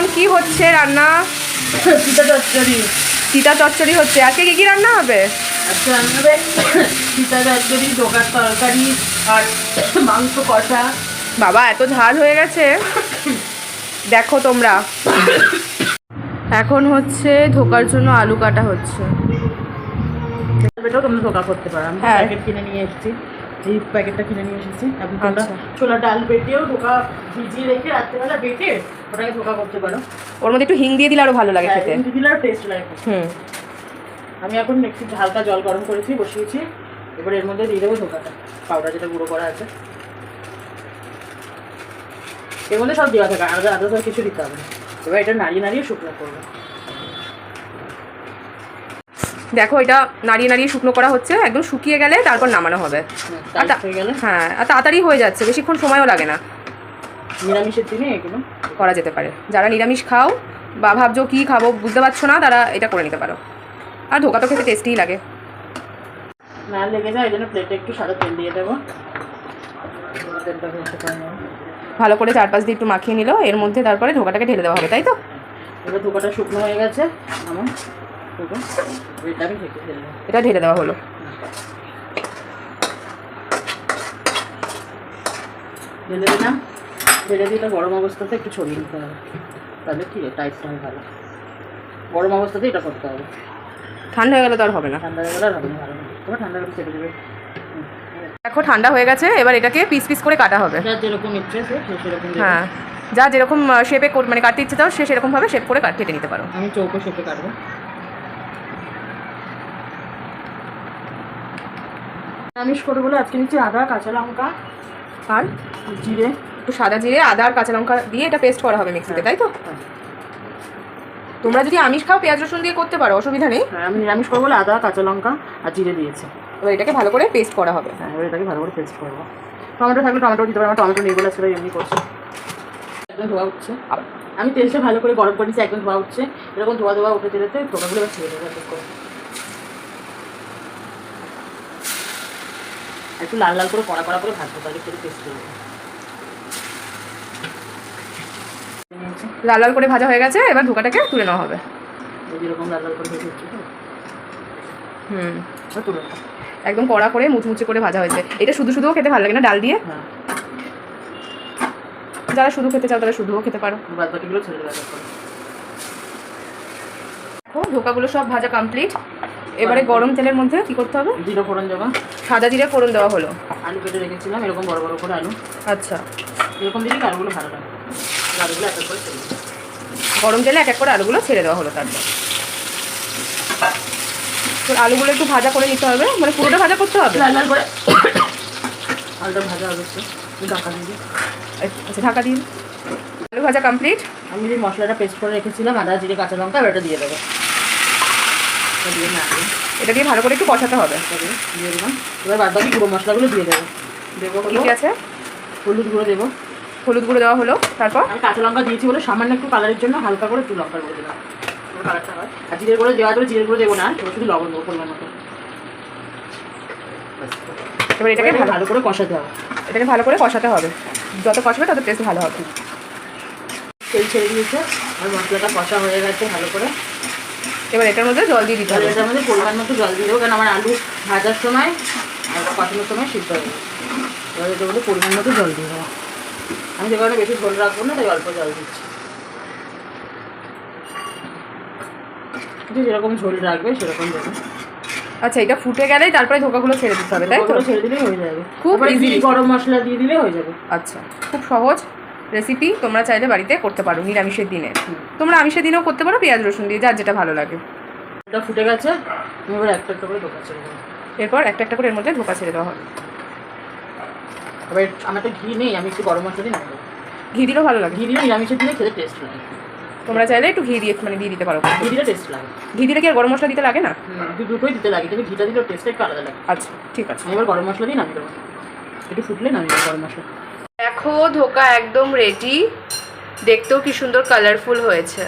এখন কি হচ্ছে রান্না? পিতা চচ্চড়ি। তিতা চচ্চড়ি হচ্ছে। আজকে কি কি রান্না হবে? আজকে রান্না হবে পিতা চচ্চড়ি ডোকার তরকারি আর মাংস কষা। বাবা এত ঝাল হয়ে গেছে। দেখো তোমরা। এখন হচ্ছে ধোকার জন্য আলু কাটা হচ্ছে। ধোকা করতে পারো। আমি হ্যাঁ। কিনে নিয়ে এসেছি। এই প্যাকেটটা কিনে নিয়ে এসেছি। আপনি তোমরা আচ্ছা। ছোলা ডাল বেটেও ধোকা ভিজিয়ে রেখে রাত্রেবেলা বেটে ওটাকে ধোকা করতে পারো। ওর মধ্যে একটু হিং দিয়ে দিলে আরও ভালো লাগে খেতে। কিন্তু দিলে টেস্ট লাগে হুম। আমি এখন একটু হালকা জল গরম করেছি বসিয়েছি। এবার এর মধ্যে দিয়ে দেবো ধোকাটা পাউডার যেটা গুঁড়ো করা আছে। এর মধ্যে সব দেওয়া থাকে আলাদা আলাদা করে কিছু দিতে হবে এবার এটা নাড়িয়ে নাড়িয়ে শুকনো করব। দেখো এটা নাড়িয়ে নাড়িয়ে শুকনো করা হচ্ছে একদম শুকিয়ে গেলে তারপর নামানো হবে। হয়ে আর তাড়াতাড়ি হয়ে যাচ্ছে বেশিক্ষণ সময়ও লাগে না। নিরামিষের দিনে এগুলো? করা যেতে পারে। যারা নিরামিষ খাও বা ভাবছ কী খাব বুঝতে পারছ না তারা এটা করে নিতে পারো। আর ধোকা তো খেতে টেস্টিই লাগে। না লেগে যায় এই জন্য প্লেটে একটু সাদা তেল দিয়ে দেবো। ভালো করে চারপাশ দিয়ে একটু মাখিয়ে নিল এর মধ্যে তারপরে ধোকাটাকে ঢেলে দেওয়া হবে তাই তো? এবার ধোকাটা শুকনো হয়ে গেছে আমার এটা ঢেলে দেওয়া হলো। ঢেলে দিলাম। ঢেলে দিলে গরম অবস্থাতে একটু ছড়িয়ে নিতে হবে। তাহলে ঠিক আছে টাইটটা হয় ভালো। গরম অবস্থাতে এটা করতে হবে। ঠান্ডা হয়ে গেলে তো আর হবে না। ঠান্ডা হয়ে গেলে আর হবে না ভালো। তবে ঠান্ডা ছেড়ে দেবে। হুম। দেখো ঠান্ডা হয়ে গেছে এবার এটাকে পিস পিস করে কাটা হবে। যেরকম ইচ্ছে সেরকম হ্যাঁ যা যেরকম শেপে মানে কাটতে ইচ্ছে দাও সে সেরকমভাবে শেপ করে কেটে নিতে পারো। আমি চৌকো শেপে কাটবো। নিরামিষ করে বলে আজকে নিচ্ছি আদা কাঁচা লঙ্কা আর জিরে। একটু সাদা জিরে আদা আর কাঁচা লঙ্কা দিয়ে এটা পেস্ট করা হবে মিক্সিতে তাই তো? হ্যাঁ। তোমরা যদি আমিষ খাও পেঁয়াজ রসুন দিয়ে করতে পারো অসুবিধা নেই। হ্যাঁ আমি নিরামিষ করব বলে আদা কাঁচা লঙ্কা আর জিরে দিয়েছি। এবার এটাকে ভালো করে পেস্ট করা হবে। হ্যাঁ এবার এটাকে ভালো করে পেস্ট করব। টমেটো থাকলে টমেটো দিতে পারব আমার টমেটো নেই বলে সেটা এমনি করছি। একদম ধোয়া উঠছে। আমি তেলটা ভালো করে গরম করে নিচ্ছি একদম ধোয়া উঠছে। এরকম ধোয়া ধোয়া উঠে যেতে ধোকাগুলো এবার ছেড়ে দেবো একটু লাল লাল করে কড়া কড়া করে ভাজবো তাহলে একটু টেস্ট করব লাল লাল করে ভাজা হয়ে গেছে এবার ধোকাটাকে তুলে নেওয়া হবে। এই যেরকম লাল লাল করে ভেজে হচ্ছে হুম। তুলে। একদম কড়া করে মুচমুচে করে ভাজা হয়েছে। এটা শুধু শুধুও খেতে ভালো লাগে না ডাল দিয়ে? হ্যাঁ। যারা শুধু খেতে চাও তারা শুধুও খেতে পারো। বাদ বাকিগুলো ছেড়ে দেখো ধোকাগুলো সব ভাজা কমপ্লিট এবারে গরম তেলের মধ্যে কি করতে হবে? জিরো ফোড়ন দেওয়া। সাদা জিরে ফোড়ন দেওয়া হলো। আলু কেটে রেখেছিলাম এরকম বড় বড় করে আলু। আচ্ছা। এরকম দিলে আলুগুলো ভালো লাগে? আলুগুলো একটা করে ছেড়ে গরম তেলে এক এক করে আলুগুলো ছেড়ে দেওয়া হলো তারপর। তো আলুগুলো একটু ভাজা করে নিতে হবে মানে পুরোটা ভাজা করতে হবে? লাল লাল করে। আলুটা ভাজা হবে ঢাকা দিয়ে। আচ্ছা ঢাকা দিন আলু ভাজা কমপ্লিট আমি যে মশলাটা পেস্ট করে রেখেছিলাম আদা জিরে কাঁচা লঙ্কা এবার দিয়ে দেবো। দিয়ে এটা দিয়ে ভালো করে একটু কষাতে হবে। দিয়ে দিলাম এবার বাদ বাকি গুঁড়ো মশলাগুলো দিয়ে দেবো। দেবো কি হলো কি আছে? হলুদ গুঁড়ো দেবো। হলুদ গুঁড়ো দেওয়া হলো তারপর? আমি কাঁচা লঙ্কা দিয়েছি বলে সামান্য একটু কালারের জন্য হালকা করে একটু লঙ্কা গুঁড়ো দিলাম কালারটা হয়। আর জিরের গুঁড়ো দেওয়া যাবে জিরের গুঁড়ো দেবো না শুধু লবণ দেবো পরিমাণ মতো। এবার এটাকে ভালো করে কষাতে হবে। এটাকে ভালো করে কষাতে হবে। যত কষবে তত টেস্ট ভালো হবে। তেল ছেড়ে দিয়েছে। আর মশলাটা কষা হয়ে গেছে ভালো করে। এবার এটার মধ্যে জল দিয়ে দিতে হবে। এটার মধ্যে পরিমাণ মতো জল দিয়ে দেবো কারণ আমার আলু ভাজার সময় আর কষানোর সময় সিদ্ধ যাবে এবার এটার মধ্যে পরিমাণ মতো জল দিয়ে দেবো। আমি যে কারণে বেশি ঝোল রাখব না তাই অল্প জল দিচ্ছি। যে যেরকম ঝোল রাখবে সেরকম দেবে। আচ্ছা এটা ফুটে গেলেই তারপরে ধোকাগুলো ছেড়ে দিতে হবে তাই তো? ছেড়ে দিলেই হয়ে যাবে। খুব খুব ইজি গরম মশলা দিয়ে দিলে হয়ে যাবে। আচ্ছা খুব সহজ। রেসিপি তোমরা চাইলে বাড়িতে করতে পারো নিরামিষের দিনে। তোমরা আমিষের দিনেও করতে পারো পেঁয়াজ রসুন দিয়ে যার যেটা ভালো লাগে। ফুটে গেছে আমি এবার একটা একটা করে দোকান ছেড়ে দেবো। এরপর একটা একটা করে এর মধ্যে ধোকা ছেড়ে দেওয়া হবে। এবার আমার তো ঘি নেই আমি একটু গরম মশলা ঘি দিলেও ভালো লাগে। ঘি দিলে নিরামিষের দিনে খেতে টেস্ট লাগে। তোমরা চাইলে একটু ঘি দিয়ে মানে দিয়ে দিতে পারো। ঘি দিলে টেস্ট লাগে। ঘি দিলে কি আর গরম মশলা দিতে লাগে না? দুটোই দিতে লাগে ঘিটা টেস্টটা একটু আলাদা লাগে। আচ্ছা ঠিক আছে। এবার গরম মশলা একটু ফুটলে নামিয়ে গরম মশলা। দেখো ধোকা একদম রেডি দেখতেও কি সুন্দর কালারফুল হয়েছে।